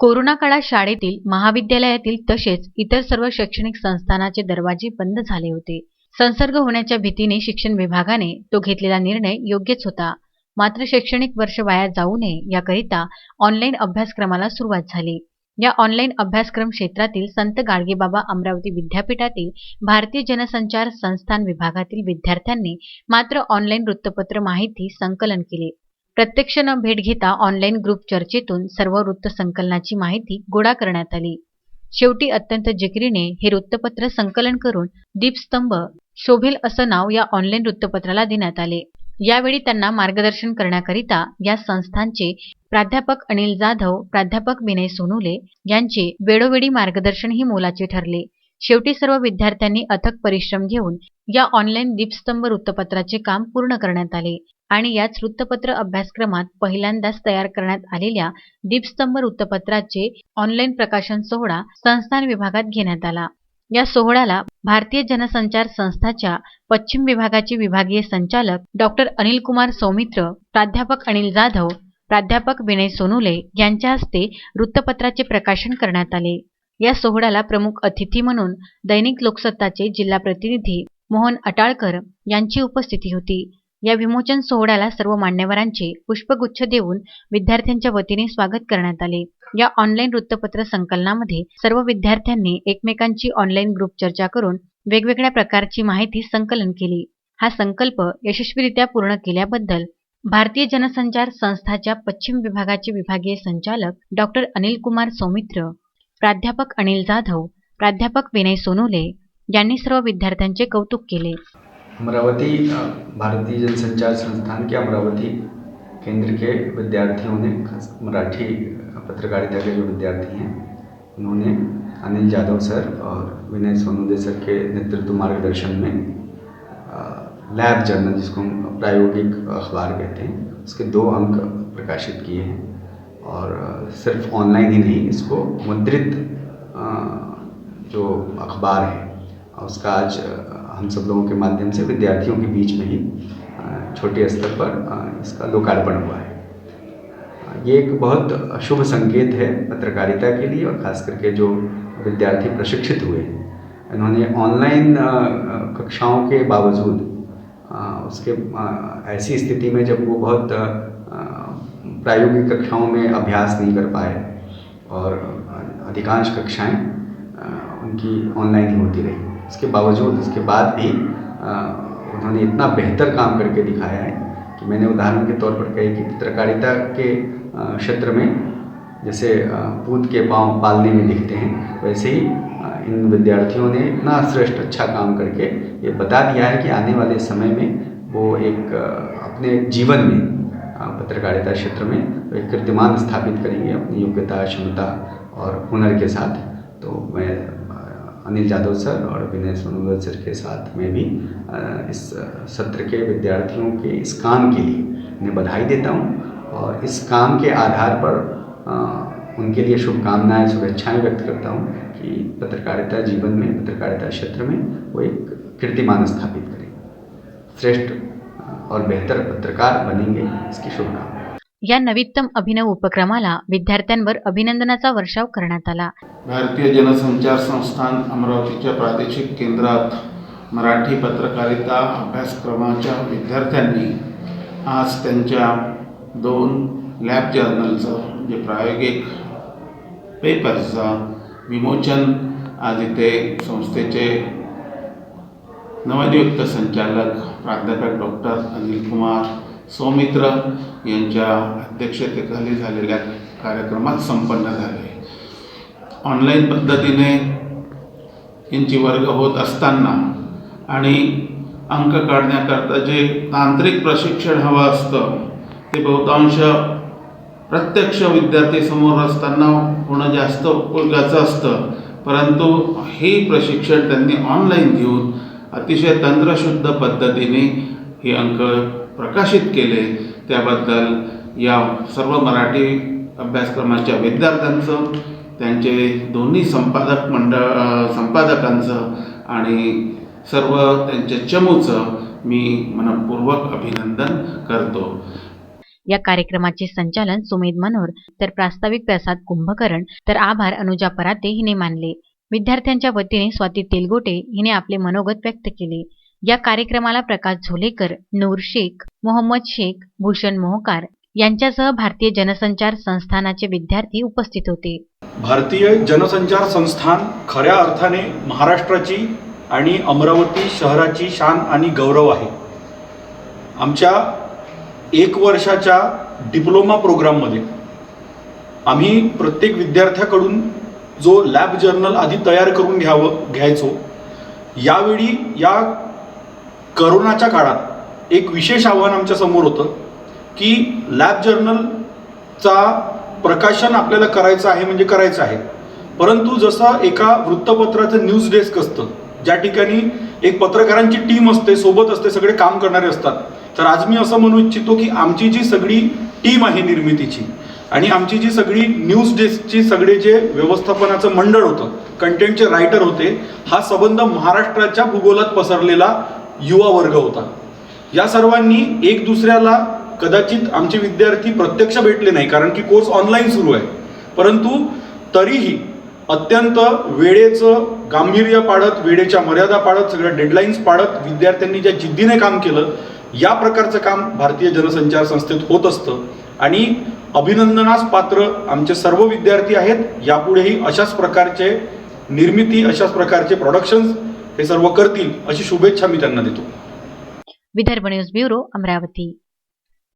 Corona काळात शाळेतील महाविद्यालयातील तसेच इतर सर्व शैक्षणिक संस्थानाचे दरवाजे बंद झाले होते. संसर्ग होण्याच्या भीतीने शिक्षण विभागाने तो घेतलेला निर्णय योग्यच होता. मात्र शैक्षणिक वर्ष वाया जाऊ नये याकरिता ऑनलाईन अभ्यासक्रमाला सुरुवात झाली. या ऑनलाईन अभ्यासक्रम क्षेत्रातील संत गाडगेबाबा अमरावती विद्यापीठातील भारतीय जनसंचार संस्थान विभागातील विद्यार्थ्यांनी मात्र ऑनलाईन वृत्तपत्र माहिती संकलन केले. प्रत्यक्ष न भेट घेता ऑनलाईन ग्रुप चर्चेतून सर्व वृत्तसंकलनाची माहिती गोळा करण्यात आली. शेवटी अत्यंत जिकिरीने हे वृत्तपत्र संकलन करून दीपस्तंभ शोभेल असं नाव या ऑनलाईन वृत्तपत्राला देण्यात आले. यावेळी त्यांना मार्गदर्शन करण्याकरिता या संस्थांचे प्राध्यापक अनिल जाधव प्राध्यापक विनय सोनुले यांचे वेळोवेळी मार्गदर्शनही मोलाचे ठरले. शेवटी सर्व विद्यार्थ्यांनी अथक परिश्रम घेऊन या ऑनलाईन दीपस्तंभ वृत्तपत्राचे काम पूर्ण करण्यात आले. आणि याच वृत्तपत्र अभ्यासक्रमात पहिल्यांदाच तयार करण्यात आलेल्या दीपस्तंभ वृत्तपत्राचे ऑनलाईन प्रकाशन सोहळा संस्थान विभागात घेण्यात आला. या सोहळ्याला भारतीय जनसंचार संस्थाच्या पश्चिम विभागाचे विभागीय संचालक डॉक्टर अनिल कुमार सौमित्र प्राध्यापक अनिल जाधव प्राध्यापक विनय सोनुले यांच्या हस्ते वृत्तपत्राचे प्रकाशन करण्यात आले. या सोहळ्याला प्रमुख अतिथी म्हणून दैनिक लोकसत्ताचे जिल्हा प्रतिनिधी मोहन अटाळकर यांची उपस्थिती होती. या विमोचन सोहळ्याला सर्व मान्यवरांचे पुष्पगुच्छ देऊन विद्यार्थ्यांच्या वतीने स्वागत करण्यात आले. या ऑनलाईन वृत्तपत्र संकलनामध्ये सर्व विद्यार्थ्यांनी एकमेकांची ऑनलाईन ग्रुप चर्चा करून वेगवेगळ्या प्रकारची माहिती संकलन केली. हा संकल्प यशस्वीरित्या पूर्ण केल्याबद्दल भारतीय जनसंचार संस्थाच्या पश्चिम विभागाचे विभागीय संचालक डॉक्टर अनिल कुमार सौमित्र प्राध्यापक अनिल जाधव प्राध्यापक विनय सोनुले यांनी सर्व विद्यार्थ्यांचे कौतुक केले. अमरावती भारतीय जनसंचार संस्थान के अमरावती केंद्र के विद्यार्थियों ने, खास मराठी पत्रकारिता के जो विद्यार्थी हैं, उन्होंने अनिल यादव सर और विनय सोनुदे सर के नेतृत्व मार्गदर्शन में लैब जर्नल, जिसको हम प्रायोगिक अखबार कहते हैं, उसके दो अंक प्रकाशित किए हैं और सिर्फ़ ऑनलाइन ही नहीं, इसको मुद्रित जो अखबार है उसका आज हम सब लोगों के माध्यम से विद्यार्थियों के बीच में ही छोटे स्तर पर इसका लोकार्पण हुआ है। ये एक बहुत शुभ संकेत है पत्रकारिता के लिए और ख़ास करके जो विद्यार्थी प्रशिक्षित हुए हैं। इन्होंने ऑनलाइन कक्षाओं के बावजूद उसके ऐसी स्थिति में जब वो बहुत प्रायोगिक कक्षाओं में अभ्यास नहीं कर पाए और अधिकांश कक्षाएँ उनकी ऑनलाइन ही होती रही। इसके बावजूद, इसके बाद भी उन्होंने इतना बेहतर काम करके दिखाया है कि मैंने उदाहरण के तौर पर कही कि पत्रकारिता के क्षेत्र में जैसे पूत के पाँव पालने में दिखते हैं, वैसे ही इन विद्यार्थियों ने इतना श्रेष्ठ अच्छा काम करके ये बता दिया है कि आने वाले समय में वो एक अपने जीवन में पत्रकारिता क्षेत्र में एक कीर्तिमान स्थापित करेंगे अपनी योग्यता, क्षमता और हुनर के साथ। तो मैं अनिल यादव सर और विनय सोनोगल सर के साथ में भी इस सत्र के विद्यार्थियों के इस काम के लिए उन्हें बधाई देता हूँ और इस काम के आधार पर उनके लिए शुभकामनाएँ, शुभेच्छाएँ व्यक्त करता हूँ कि पत्रकारिता जीवन में, पत्रकारिता क्षेत्र में वो एक कीर्तिमान स्थापित करें। श्रेष्ठ और बेहतर पत्रकार बनेंगे इसकी शुभकामना या नवीनतम अभिनव उपक्रमाला विद्यार्थ्यांवर अभिनंदनाचा वर्षाव करण्यात आला. भारतीय जनसंचार संस्थान अमरावतीच्या प्रादेशिक केंद्रात मराठी पत्रकारिता अभ्यासक्रमाच्या विद्यार्थ्यांनी आज त्यांच्या दोन लॅब जर्नलचं जे प्रायोगिक पेपर्सचं विमोचन आज इथे संस्थेचे नवनियुक्त संचालक प्राध्यापक डॉक्टर अनिल कुमार सौमित्र यांच्या अध्यक्षतेखाली झालेल्या कार्यक्रमात संपन्न झाले. ऑनलाईन पद्धतीने यांची वर्ग होत असताना आणि अंक काढण्याकरता जे तांत्रिक प्रशिक्षण हवं असतं ते बहुतांश प्रत्यक्ष विद्यार्थी समोर असताना होणं जास्त उपयोगाचं असतं. परंतु हे प्रशिक्षण त्यांनी ऑनलाईन घेऊन अतिशय तंत्रशुद्ध पद्धतीने हे अंक प्रकाशित केले त्याबद्दल या सर्व मराठी अभ्यासक्रमाच्या विद्यार्थ्यांचं त्यांचे दोन्ही संपादक मंडळ संपादकांचं आणि सर्व त्यांच्या चमूचं मी मनपूर्वक अभिनंदन करतो. या कार्यक्रमाचे संचालन सुमेध मनोर तर प्रास्ताविक प्रसाद कुंभकरण तर आभार अनुजा पराते हिने मानले. विद्यार्थ्यांच्या वतीने स्वाती तेलगोटे हिने आपले मनोगत व्यक्त केले. या कार्यक्रमाला प्रकाश झोलेकर नूर शेख मोहम्मद शेख भूषण मोहकार यांच्यासह भारतीय जनसंचार संस्थानाचे विद्यार्थी उपस्थित होते. भारतीय जनसंचार संस्थान खऱ्या अर्थाने महाराष्ट्राची आणि अमरावती शहराची शान आणि गौरव आहे. आमच्या एक वर्षाच्या डिप्लोमा प्रोग्राममध्ये आम्ही प्रत्येक विद्यार्थ्याकडून जो लॅब जर्नल आधी तयार करून घ्यावं घ्यायचो यावेळी या करोनाच्या काळात एक विशेष आव्हान आमच्यासमोर होतं की लॅब जर्नलचा प्रकाशन आपल्याला करायचं आहे म्हणजे करायचं आहे. परंतु जसं एका वृत्तपत्राचं न्यूज डेस्क असतं ज्या ठिकाणी एक पत्रकारांची टीम असते सोबत असते सगळे काम करणारे असतात तर आज मी असं म्हणू इच्छितो की आमची जी सगळी टीम आहे निर्मितीची आणि आमची जी सगळी न्यूज डेस्कची सगळे जे व्यवस्थापनाचं मंडळ होतं कंटेंटचे रायटर होते हा संबंध महाराष्ट्राच्या भूगोलात पसरलेला युवा वर्ग होता. या सर्वांनी एक दुसऱ्याला कदाचित आमचे विद्यार्थी प्रत्यक्ष भेटले नाही कारण की कोर्स ऑनलाईन सुरू आहे. परंतु तरीही अत्यंत वेळेचं गांभीर्य पाळत वेळेच्या मर्यादा पाळत सगळ्या डेडलाईन्स पाळत विद्यार्थ्यांनी ज्या जिद्दीने काम केलं या प्रकारचं काम भारतीय जनसंचार संस्थेत होत असतं. आणि अभिनंदनास पात्र आमचे सर्व विद्यार्थी आहेत. यापुढेही अशाच प्रकारचे निर्मिती अशाच प्रकारचे प्रोडक्शन्स हे सर्व करतील अशी शुभेच्छा मी त्यांना देतो. Vidarbha news bureau Amravati.